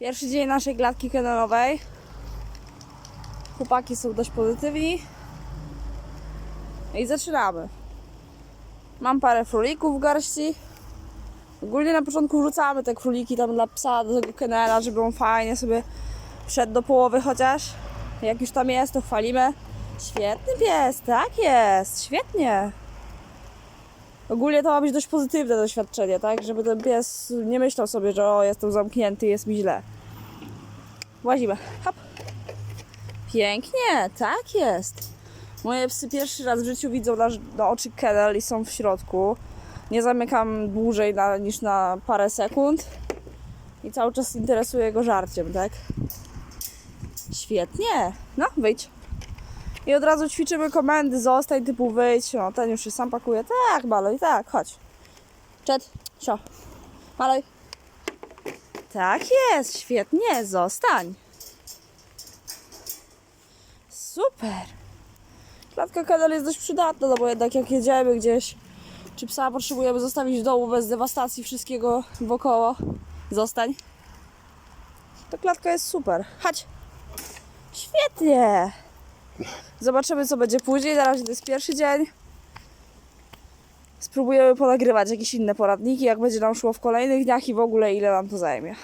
Pierwszy dzień naszej klatki kennelowej. Chłopaki są dość pozytywni. I zaczynamy. Mam parę królików w garści. Ogólnie na początku wrzucamy te króliki tam dla psa do tego kennela, żeby on fajnie sobie wszedł do połowy chociaż. Jak już tam jest, to chwalimy. Świetny pies, tak jest, świetnie. Ogólnie to ma być dość pozytywne doświadczenie, tak? Żeby ten pies nie myślał sobie, że o, jestem zamknięty, jest mi źle. Łazimy. Hop. Pięknie, tak jest. Moje psy pierwszy raz w życiu widzą na, na oczy kennel i są w środku. Nie zamykam dłużej na, niż na parę sekund. I cały czas interesuję go żarciem, tak? Świetnie. No, wyjdź. I od razu ćwiczymy komendy, zostań typu wyjdź. No, ten już się sam pakuje. Tak, Maloj, tak, chodź. Czet, sio. Maloj. Tak jest, świetnie, zostań. Super. Klatka kanal jest dość przydatna, no bo jednak jak jedziemy gdzieś, czy psa potrzebujemy zostawić w domu bez dewastacji wszystkiego wokoło, zostań. To klatka jest super. Chodź. Świetnie. Zobaczymy, co będzie później. Na razie to jest pierwszy dzień. Spróbujemy ponagrywać jakieś inne poradniki, jak będzie nam szło w kolejnych dniach i w ogóle ile nam to zajmie.